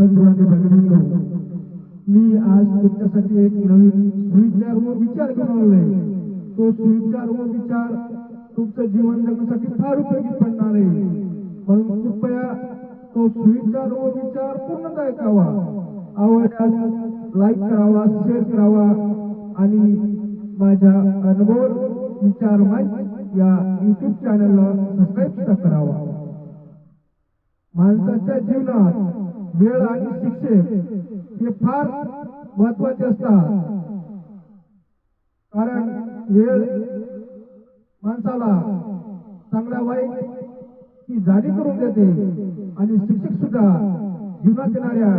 बंधू भगिनींनो मी आज तुमच्यासाठी एक नवीन सुविचार व विचार घेऊन आहे तो सुविचार व विचार तुमचं जीवन जगण्यासाठी फार उपयोगी पडणार आहे. म्हणून कृपया तो सुविचार व विचार पूर्णतः ऐकावा. आवडल्यास लाईक करावा शेअर करावा आणि माझ्या अनुभव विचार मंच या युट्यूब चॅनलला सबस्क्राईब सुद्धा करावा. माणसाच्या जीवनात वेळ आणि शिक्षक हे फार महत्त्वाचे असतात. कारण वेळ माणसाला चांगल्या वाईट ही जाणीव करून देते आणि शिक्षक सुद्धा जीवनात येणाऱ्या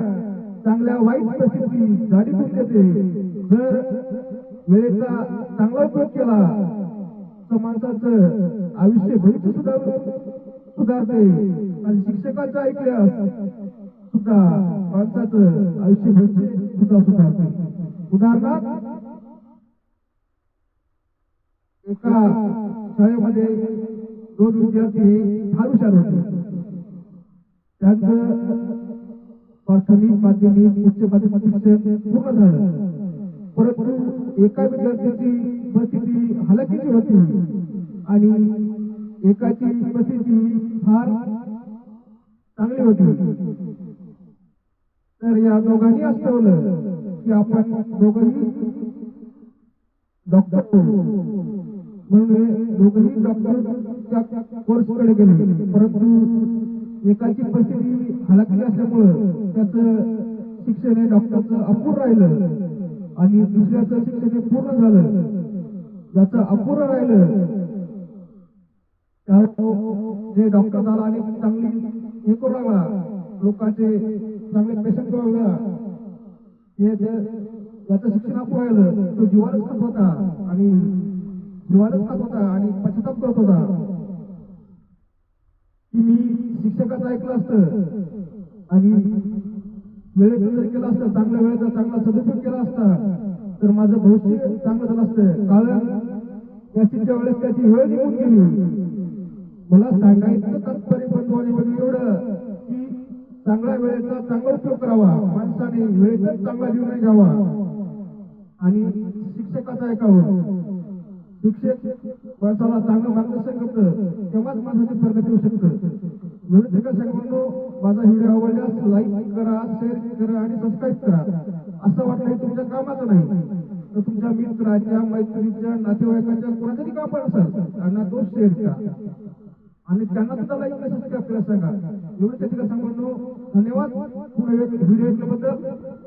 चांगल्या वाईट परिस्थिती जाणी करून देते. जर वेळेचा चांगला उपयोग केला तर माणसाचं आयुष्य भविष्य सुधार सुधारते आणि शिक्षकाचं ऐकल्यास सुद्धा माणसाचं आयुष्य म्हणजे सुद्धा सुधारते उदाहरणार्थ एका शाळेमध्ये दोन विद्यार्थी फार हुशार होते. त्यांचं प्राथमिक माध्यमिक उच्च माध्यमिक शिक्षण पूर्ण झालं. परंतु एका विद्यार्थ्याची परिस्थिती हलाखीची होती आणि एकाची परिस्थिती फार चांगली होती. तर या दोघांनी असं ठरवलं की आपण दोघांनी डॉक्टर म्हणून दोघांनी दोघंही डॉक्टरच्या कोर्सकडे गेले. परंतु एकाची परिस्थिती हलाखी असल्यामुळं त्याचं शिक्षण हे डॉक्टरचं अपूर्ण राहिलं आणि दुसऱ्याचं शिक्षण हे पूर्ण झालं. ज्याचं अपूर्ण राहिलं त्या जे डॉक्टर झाला आणि चांगली हे करू लागला लोकांचे चांगले पेशंट करू हे जे शिक्षण अपूर्ण राहिलं तो जीवालाच खात होता आणि जीवानच खात होता आणि पश्चाताप करत होता. की मी शिक्षकाचं ऐकलं असतं आणि वेळेत जर केलं असतं चांगल्या वेळेचा चांगला सदुपयोग केला असता तर माझं भविष्य चांगलं झालं असतं. कारण त्याची त्या वेळेस त्याची वेळ निघून गेली. मला सांगायचं तात्पर्य बंधू आणि एवढं चांगल्या वेळेचा चांगला उपयोग करावा. माणसाने वेळेचा चांगला निर्णय घ्यावा. आणि शिक्षकाचं ऐकावं शिक्षक माणसाला चांगलं मार्गदर्शन करतं तेव्हाच माणसाची प्रगती होऊ शकतं. म्हणून शिक्षक सांगतो माझा व्हिडिओ आवडल्यास लाईक करा शेअर करा आणि सबस्क्राईब करा. असं वाटलं हे तुमच्या कामाचं नाही तर तुमच्या मित्राच्या मैत्रिणीच्या नातेवाईकाच्या कोणातरी काम असेल त्यांना तो शेअर करा. आणि त्यांना सुद्धा लाईक आणि सबस्क्राईब करायला सांगा. एवढं त्या ठिकाणी सांगून धन्यवाद. पुन्हा व्हिडिओ ऐकल्याबद्दल.